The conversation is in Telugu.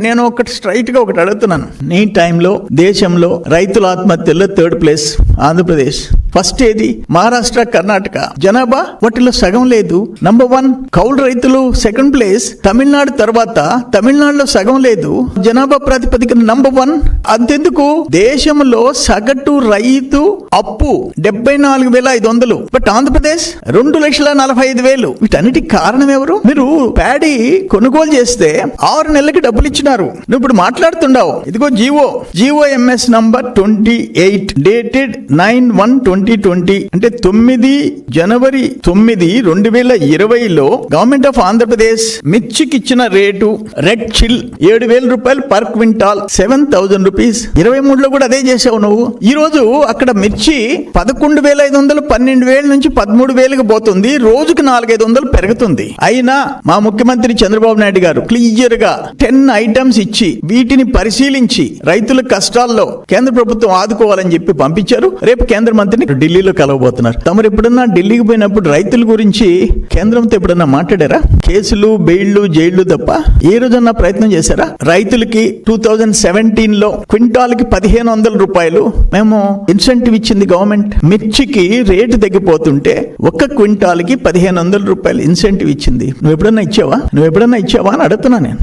నేను ఒకటి స్ట్రైట్గా ఒకటి అడుగుతున్నాను. నీ టైంలో దేశంలో రైతుల ఆత్మహత్యల్లో థర్డ్ ప్లేస్ ఆంధ్రప్రదేశ్. ఫస్ట్ ఏది? మహారాష్ట్ర కర్ణాటక. జనాభా వాటిలో సగం లేదు. నంబర్ వన్ కౌలు రైతులు సెకండ్ ప్లేస్ తమిళనాడు తర్వాత తమిళనాడులో సగం లేదు. జనాభా ప్రాతిపదికన నంబర్ వన్ అంతెందుకు? దేశంలో సగటు రైతు అప్పు డెబ్బై నాలుగు వేల ఐదు వందలు. బట్ ఆంధ్రప్రదేశ్ రెండు లక్షల నలభై ఐదు వేలు. వీటన్నిటికి కారణం ఎవరు? మీరు ప్యాడీ కొనుగోలు చేస్తే ఆరు నెలలకి డబ్బులు ఇచ్చినారు. నువ్వు ఇప్పుడు మాట్లాడుతున్నావు ఇదిగో GO. GO MS number twenty eight dated nine one twenty twenty అంటే తొమ్మిది జనవరి తొమ్మిది రెండు వేల ఇరవైలో గవర్నమెంట్ ఆఫ్ ఆంధ్రప్రదేశ్ మిర్చికి ఇచ్చిన రేటు రెడ్ చిల్ ఏడు వేల రూపాయలు per quintal seven thousand rupees. ఇరవై మూడులో కూడా అదే చేసావు నువ్వు. ఈ రోజు అక్కడ మిర్చి పదకొండు వేల ఐదు వందలు పన్నెండు వేల నుంచి పదమూడు వేలకు పోతుంది. రోజుకు నాలుగైదు వందలు పెరుగుతుంది. అయినా మా ముఖ్యమంత్రి చంద్రబాబు నాయుడు గారు క్లియర్గా టెన్ ఐటమ్స్ ఇచ్చి వీటిని పరిశీలించి రైతుల కష్టాల్లో కేంద్ర ప్రభుత్వం ఆదుకోవాలని చెప్పి పంపించారు. రేపు కేంద్ర మంత్రిని ఢిల్లీలో కలవబోతున్నారు. తమరు ఎప్పుడన్నా ఢిల్లీకి పోయినప్పుడు రైతుల గురించి కేంద్రంతో ఎప్పుడన్నా మాట్లాడారా? కేసులు బెయిళ్ళు జైళ్ళు తప్ప ఏ రోజన్నా ప్రయత్నం చేశారా? రైతులకి టూ థౌజండ్ సెవెంటీన్లో క్వింటాల్కి పదిహేను వందల రూపాయలు మేము ఇన్సెంటివ్ ఇచ్చింది గవర్నమెంట్. మిర్చికి రేటు తగ్గిపోతుంటే ఒక్క క్వింటాల్కి పదిహేను వందల రూపాయలు ఇన్సెంటివ్ ఇచ్చింది. నువ్వు ఎప్పుడన్నా ఇచ్చావా? నువ్వు ఎప్పుడన్నా ఇచ్చావా అని అడుగుతున్నా నేను.